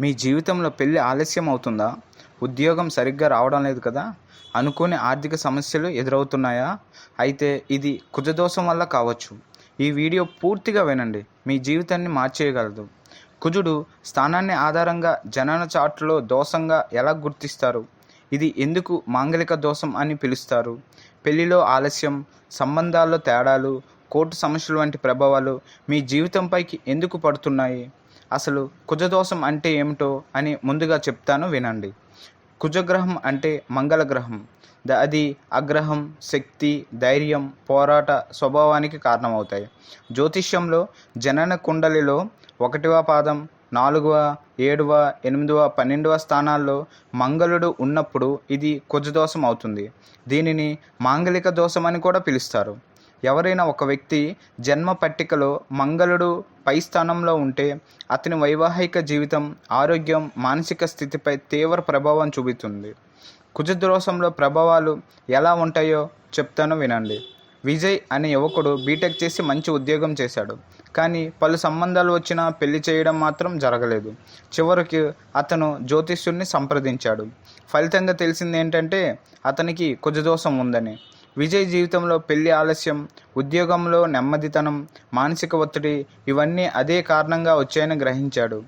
మీ జీవితంలో పెళ్ళి ఆలస్యం అవుతుందా? ఉద్యోగం సరిగ్గా రావడం లేదు కదా? అనుకోని ఆర్థిక సమస్యలు ఎదురవుతున్నాయా? అయితే ఇది కుజదోషం వల్ల కావచ్చు. ఈ వీడియో పూర్తిగా వినండి. మీ జీవితాన్ని మార్చేయగలదు. కుజుడు స్థానాన్ని ఆధారంగా జనన చాట్లో దోషంగా ఎలా గుర్తిస్తారు? ఇది ఎందుకు మాంగలిక దోషం అని పిలుస్తారు? పెళ్ళిలో ఆలస్యం సంబంధాల్లో తేడాలు కోర్టు సమస్యలు వంటి ప్రభావాలు మీ జీవితంపైకి ఎందుకు పడుతున్నాయి? అసలు కుజదోషం అంటే ఏమిటో అని ముందుగా చెప్తాను వినండి. కుజగ్రహం అంటే మంగళ గ్రహం ద అది అగ్రహం శక్తి ధైర్యం పోరాట స్వభావానికి కారణమవుతాయి. జ్యోతిష్యంలో జనన కుండలిలో ఒకటివ పాదం నాలుగవ ఏడవ ఎనిమిదవ పన్నెండవ స్థానాల్లో మంగళుడు ఉన్నప్పుడు ఇది కుజదోషం అవుతుంది. దీనిని మాంగలిక దోషం అని కూడా పిలుస్తారు. ఎవరైనా ఒక వ్యక్తి జన్మ పట్టికలో మంగళుడు పై స్థానంలో ఉంటే అతని వైవాహిక జీవితం ఆరోగ్యం మానసిక స్థితిపై తీవ్ర ప్రభావం చూపుతుంది. కుజద్రోసంలో ప్రభావాలు ఎలా ఉంటాయో చెప్తాను వినండి. విజయ్ అనే యువకుడు బీటెక్ చేసి మంచి ఉద్యోగం చేశాడు. కానీ పలు సంబంధాలు వచ్చినా పెళ్ళి చేయడం మాత్రం జరగలేదు. చివరికి అతను జ్యోతిష్యుడిని సంప్రదించాడు. ఫలితంగా తెలిసింది ఏంటంటే అతనికి కుజదోషం ఉందని. విజయ్ జీవితంలో పెళ్ళి ఆలస్యం ఉద్యోగంలో నెమ్మదితనం మానసిక ఒత్తిడి ఇవన్నీ అదే కారణంగా వచ్చాయని గ్రహించాడు.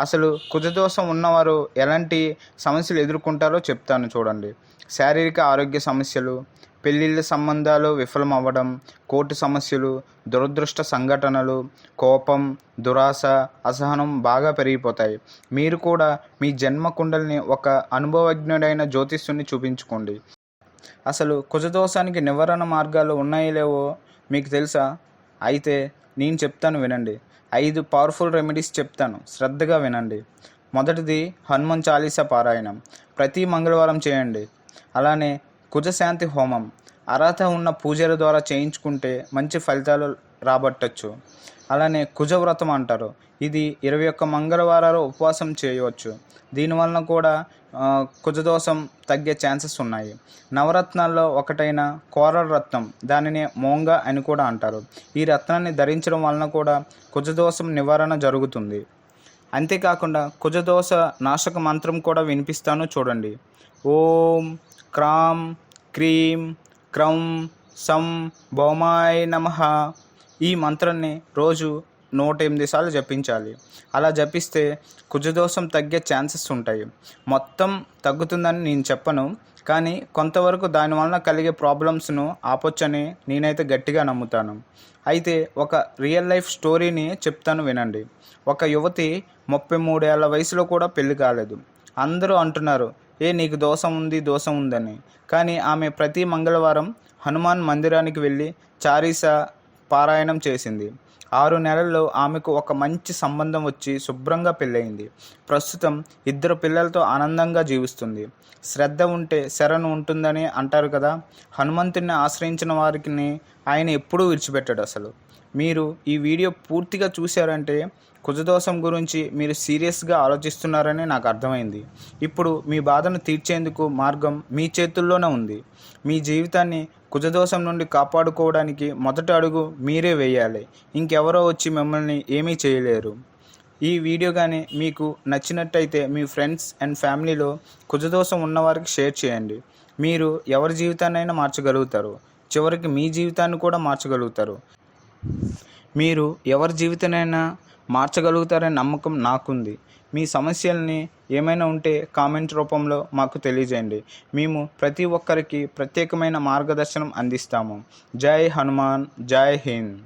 అసలు కుజదోషం ఉన్నవారు ఎలాంటి సమస్యలు ఎదుర్కొంటారో చెప్తాను చూడండి. శారీరక ఆరోగ్య సమస్యలు పెళ్ళిళ్ళ సంబంధాలు విఫలం అవ్వడం కోర్టు సమస్యలు దురదృష్ట సంఘటనలు కోపం దురాశ అసహనం బాగా పెరిగిపోతాయి. మీరు కూడా మీ జన్మ కుండల్ని ఒక అనుభవజ్ఞుడైన జ్యోతిష్యుని చూపించుకోండి. అసలు కుజదోషానికి నివారణ మార్గాలు ఉన్నాయో లేవో మీకు తెలుసా? అయితే నేను చెప్తాను వినండి. ఐదు పవర్ఫుల్ రెమెడీస్ చెప్తాను. శ్రద్ధగా వినండి. మొదటిది హనుమాన్ చాలీసా పారాయణం. ప్రతి మంగళవారం చేయండి. అలానే కుజశాంతి హోమం. అర్హత ఉన్న పూజల ద్వారా చేయించుకుంటే మంచి ఫలితాలు రాబట్టచ్చు. అలానే కుజవ్రతం అంటారు. ఇది ఇరవై ఒక్క మంగళవారాలు ఉపవాసం చేయవచ్చు. దీనివలన కూడా కుజదోషం తగ్గే ఛాన్సెస్ ఉన్నాయి. నవరత్నాల్లో ఒకటైన కోరల రత్నం దానిని మోంగ అని కూడా అంటారు. ఈ రత్నాన్ని ధరించడం వలన కూడా కుజదోషం నివారణ జరుగుతుంది. అంతేకాకుండా కుజదోష నాశక మంత్రం కూడా వినిపిస్తాను చూడండి. ఓం క్రాం క్రీం క్రౌం సం భౌమాయ నమ. ఈ మంత్రాన్ని రోజు నూట ఎనిమిది సార్లు జపించాలి. అలా జపిస్తే కుజదోషం తగ్గే ఛాన్సెస్ ఉంటాయి. మొత్తం తగ్గుతుందని నేను చెప్పను కానీ కొంతవరకు దానివలన కలిగే ప్రాబ్లమ్స్ను ఆపొచ్చని నేనైతే గట్టిగా నమ్ముతాను. అయితే ఒక రియల్ లైఫ్ స్టోరీని చెప్తాను వినండి. ఒక యువతి ముప్పై మూడేళ్ళ వయసులో కూడా పెళ్ళి కాలేదు. అందరూ అంటున్నారు ఏ నీకు దోషం ఉంది దోషం ఉందని. కానీ ఆమె ప్రతి మంగళవారం హనుమాన్ మందిరానికి వెళ్ళి చారీస పారాయణం చేసింది. ఆరు నెలల్లో ఆమెకు ఒక మంచి సంబంధం వచ్చి శుభ్రంగా పెళ్ళయింది. ప్రస్తుతం ఇద్దరు పిల్లలతో ఆనందంగా జీవిస్తుంది. శ్రద్ధ ఉంటే శరణు ఉంటుందని అంటారు కదా? హనుమంతుడిని ఆశ్రయించిన వారికి ఆయన ఎప్పుడూ విడిచిపెట్టాడు అసలు. మీరు ఈ వీడియో పూర్తిగా చూశారంటే కుజదోషం గురించి మీరు సీరియస్గా ఆలోచిస్తున్నారని నాకు అర్థమైంది. ఇప్పుడు మీ బాధను తీర్చేందుకు మార్గం మీ చేతుల్లోనే ఉంది. మీ జీవితాన్ని కుజదోషం నుండి కాపాడుకోవడానికి మొదటి అడుగు మీరే వేయాలి. ఇంకెవరో వచ్చి మిమ్మల్ని ఏమీ చేయలేరు. ఈ వీడియో కానీ మీకు నచ్చినట్టయితే మీ ఫ్రెండ్స్ అండ్ ఫ్యామిలీలో కుజదోషం ఉన్నవారికి షేర్ చేయండి. మీరు ఎవరి జీవితాన్నైనా మార్చగలుగుతారు. చివరికి మీ జీవితాన్ని కూడా మార్చగలుగుతారు. మీరు ఎవరి జీవితానైనా మార్చగలుగుతారనే నమ్మకం నాకుంది. మీ సమస్యల్ని ఏమైనా ఉంటే కామెంట్ రూపంలో మాకు తెలియజేయండి. మేము ప్రతి ఒక్కరికి ప్రత్యేకమైన మార్గదర్శనం అందిస్తాము. జై హనుమాన్ జై హింద్.